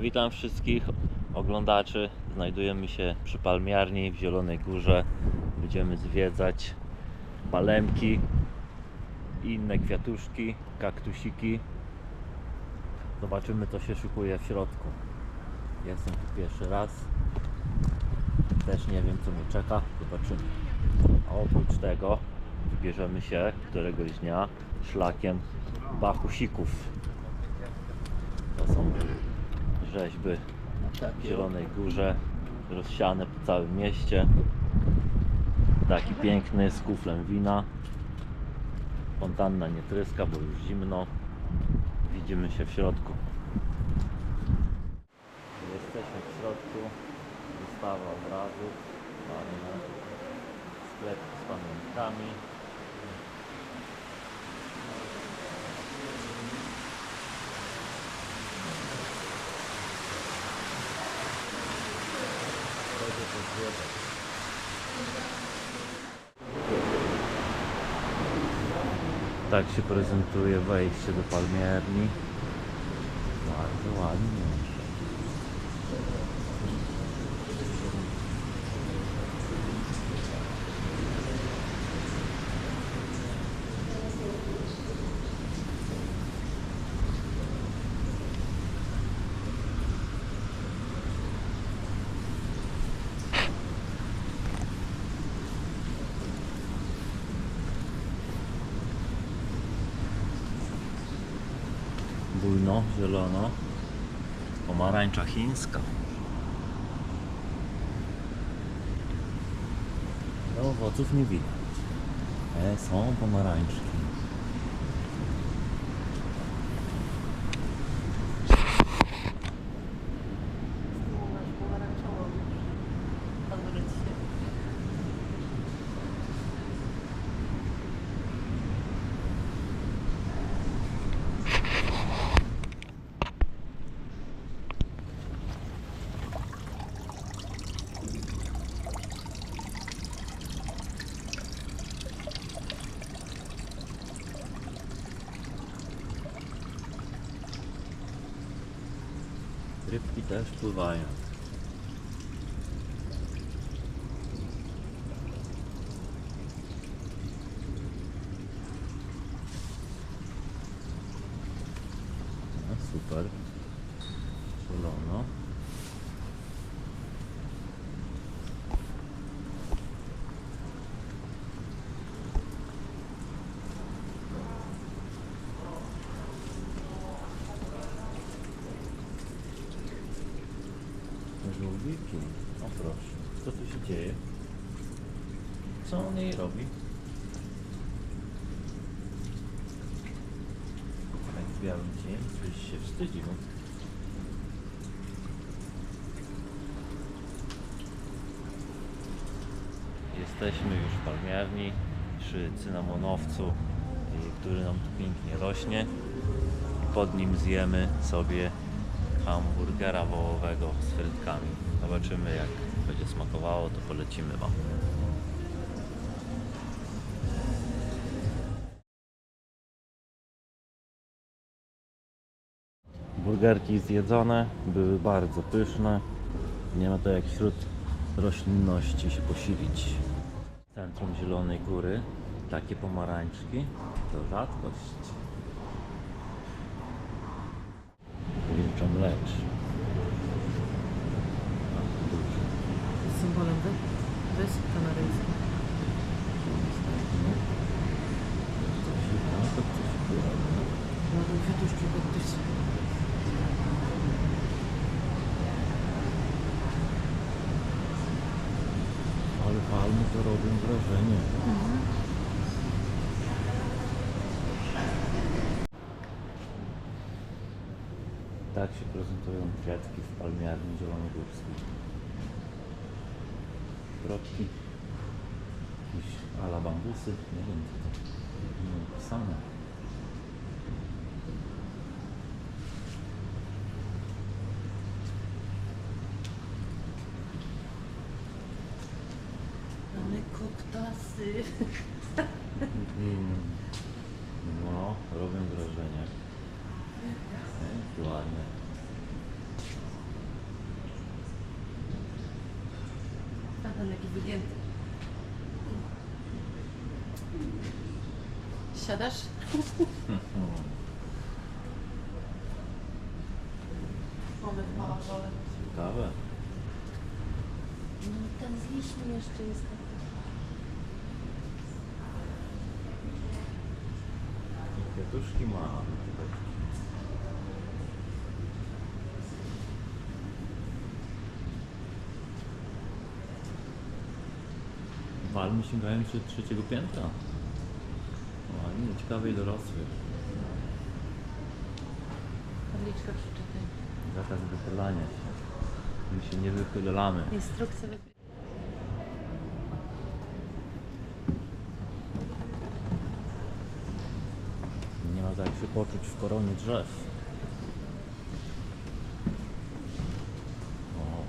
Witam wszystkich oglądaczy. Znajdujemy się przy palmiarni w Zielonej Górze. Będziemy zwiedzać palemki i inne kwiatuszki, kaktusiki. Zobaczymy co się szykuje w środku. Jestem tu pierwszy raz. Też nie wiem co mnie czeka. Zobaczymy. A oprócz tego wybierzemy się któregoś dnia szlakiem Bachusików. To są rzeźby w Zielonej Górze, rozsiane po całym mieście. Taki piękny z kuflem wina. Fontanna nie tryska, bo już zimno. Widzimy się w środku. Jesteśmy w środku. Wystawa obrazów. Mamy sklep z pamiątkami. Tak się prezentuje wejście do palmierni. Bardzo ładnie. Bujno, zielono. Pomarańcza chińska. No, owoców nie widać. E, są pomarańczki. Rybki też pływają. No, super. Zielono. Żółwiki. O proszę. Co tu się dzieje? Jej robi? Tak w białym cień. Coś się wstydził. Jesteśmy już w palmiarni przy cynamonowcu, który nam tu pięknie rośnie. Pod nim zjemy sobie hamburgera wołowego z frytkami. Zobaczymy jak będzie smakowało, to polecimy Wam. Burgerki zjedzone, były bardzo pyszne. Nie ma to jak wśród roślinności się posilić. Centrum Zielonej Góry, takie pomarańczki to rzadkość. Wilczo mlecz. Symbolem wy? Wysp Kanaryjskich. Następny. Coś, no to coś było. No to kwiatuszki podpis. Ale palmy to robią wrażenie. Tak się prezentują kwiatki w palmiarni zielonogórskiej. Kropki, jakieś ala bambusy, nie wiem co to nie napisane. Ale koptasy. Ten jaki wygięty. Siadasz? Mamy parażole. Ciekawe. No ten z liśmi jeszcze jest taki. Kwiatuszki ma. Palmy sięgają się trzeciego piętra. Ładnie, ciekawe i dorosły. Tabliczka przeczytaj. Zakaz wychylania się. My się nie wychylamy. Instrukcja lepiej. Nie ma tak się poczuć w koronie drzew. O.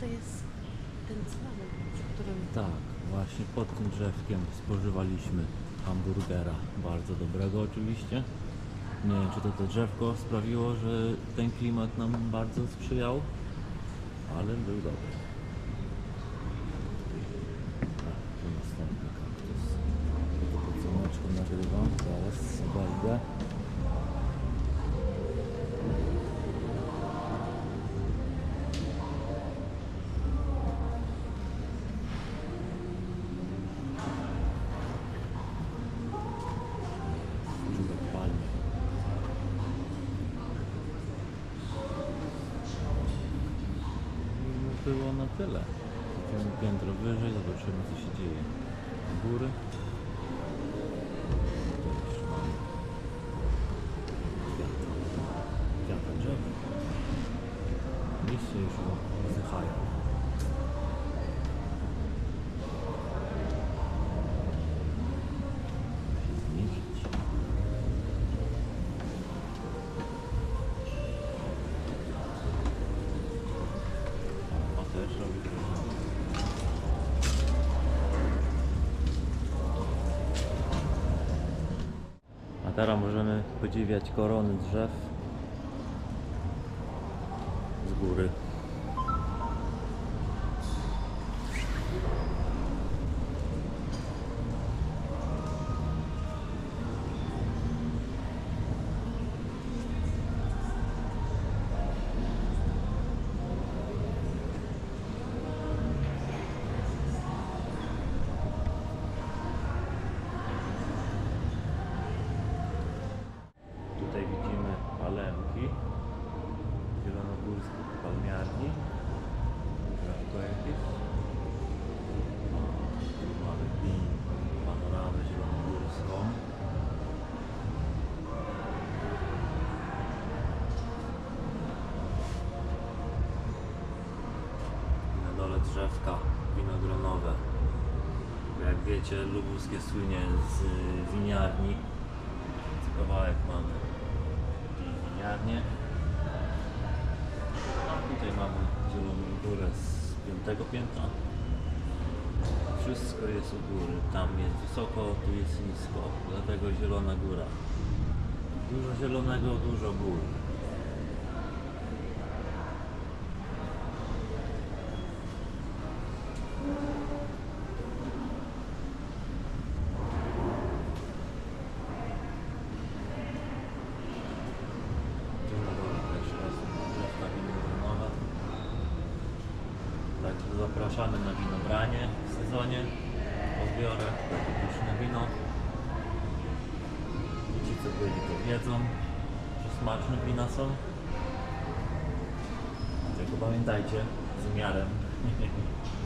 To jest ten dzwonek, przy którym Tak, właśnie pod tym drzewkiem spożywaliśmy hamburgera. Bardzo dobrego oczywiście. Nie wiem, czy to to drzewko sprawiło, że ten klimat nam bardzo sprzyjał, ale był dobry. Tak, tu następny kaktus. To słoneczką nagrywam, zaraz obejdę. Czubek palmy. I Było na tyle. Idziemy piętro wyżej, zobaczymy co się dzieje. Góry. Teraz możemy podziwiać korony drzew z góry. Drzewka winogronowe. Jak wiecie, lubuskie słynie z winiarni. Więc Kawałek mamy. A tutaj mamy zieloną górę z piątego piętra. Wszystko jest u góry. Tam jest wysoko, tu jest nisko. Dlatego zielona góra. Dużo zielonego, dużo gór. Zapraszamy na winobranie w sezonie. Po takie pyszne wino. Ci co byli to wiedzą, że smaczne wina są. Tylko pamiętajcie, z umiarem.